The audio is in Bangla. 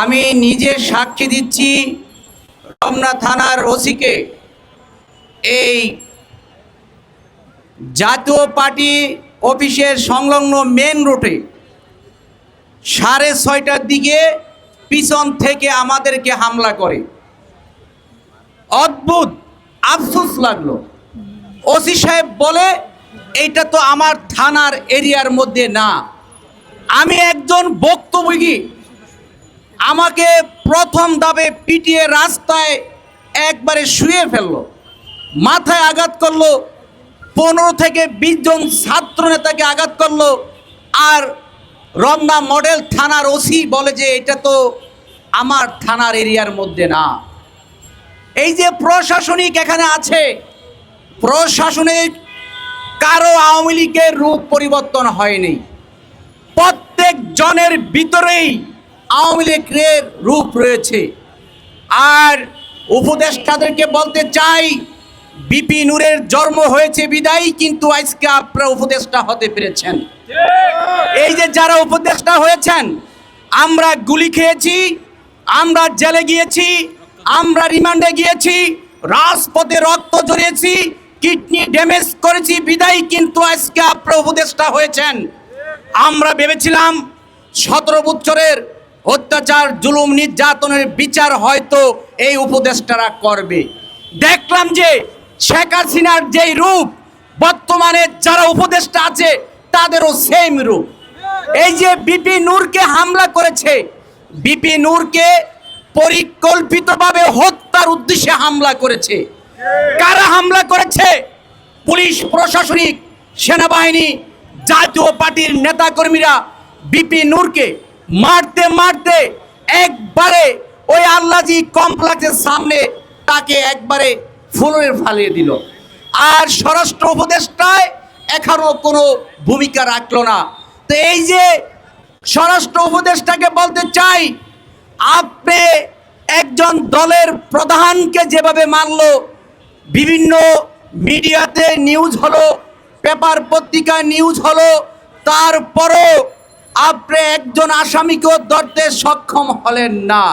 আমি নিজে সাক্ষী দিচ্ছি রমনা থানার ওসিকে। এই জাতীয় পার্টি অফিসের সংলগ্ন মেন রোডে সাড়ে ছয়টার দিকে পিছন থেকে আমাদেরকে হামলা করে। অদ্ভুত, আফসোস লাগল। ওসি সাহেব বলে, এইটা তো আমার থানার এরিয়ার মধ্যে না। আমি একজন বক্তব্যী আমাকে প্রথম দাবে পিটিয়ে রাস্তায় একবারে শুয়ে ফেলল, মাথায় আঘাত করল, পনেরো থেকে বিশ জন ছাত্র নেতাকে আঘাত করল, আর রমনা মডেল থানার ওসি বলে যে এটা তো আমার থানার এরিয়ার মধ্যে না। এই যে প্রশাসনিক এখানে আছে, প্রশাসনিক কারও আওয়ামী লীগের রূপ পরিবর্তন হয়নি। প্রত্যেক জনের ভিতরেই আওয়ামী লীগের রূপ রয়েছে। আর উপদেষ্টাদেরকে বলতে চাই, বিপি নূরের জন্ম হয়েছে বিদায়, কিন্তু আজকে আপনারা উপদেষ্টা হতে পেরেছেন। এই যে যারা উপদেষ্টা হয়েছেন, আমরা গুলি খেয়েছি, আমরা জেলে গিয়েছি, আমরা রিমান্ডে গিয়েছি, রাজপথে রক্ত জড়িয়েছি কিডনি ড্যামেজ করেছি, বিদায়, কিন্তু আজকে আপনারা উপদেষ্টা হয়েছেন। আমরা ভেবেছিলাম, সতেরো বছরের অত্যাচার, জুলুম, নির্যাতনের বিচার হয়তো এই উপদেষ্টারা করবে। দেখলাম যে শেখ হাসিনার যেই রূপ, বর্তমানে যারা উপদেষ্টা আছে, তাদেরও সেম রূপ। এই যে বিপি নূরকে হামলা করেছে, বিপি নূরকে পরিকল্পিতভাবে হত্যার উদ্দেশ্যে হামলা করেছে। কারা হামলা করেছে? পুলিশ, প্রশাসনিক, সেনাবাহিনী, জাতীয় পার্টির নেতাকর্মীরা বিপি নূরকে। মারতে মারতে একবারে ওই আল্লাজি কমপ্লেক্সের সামনে তাকে একবারে ফুলের ফালিয়ে দিল। আর স্বরাষ্ট্র উপদেষ্টায় এখনও কোনো ভূমিকা রাখল না। তো এই যে স্বরাষ্ট্র উপদেষ্টাকে বলতে চাই, আপনি একজন দলের প্রধানকে যেভাবে মানলো বিভিন্ন মিডিয়াতে নিউজ হলো, পেপার পত্রিকা নিউজ হলো, তারপরও আপনি একজন আসামিকেও ধরতে সক্ষম হলেন না।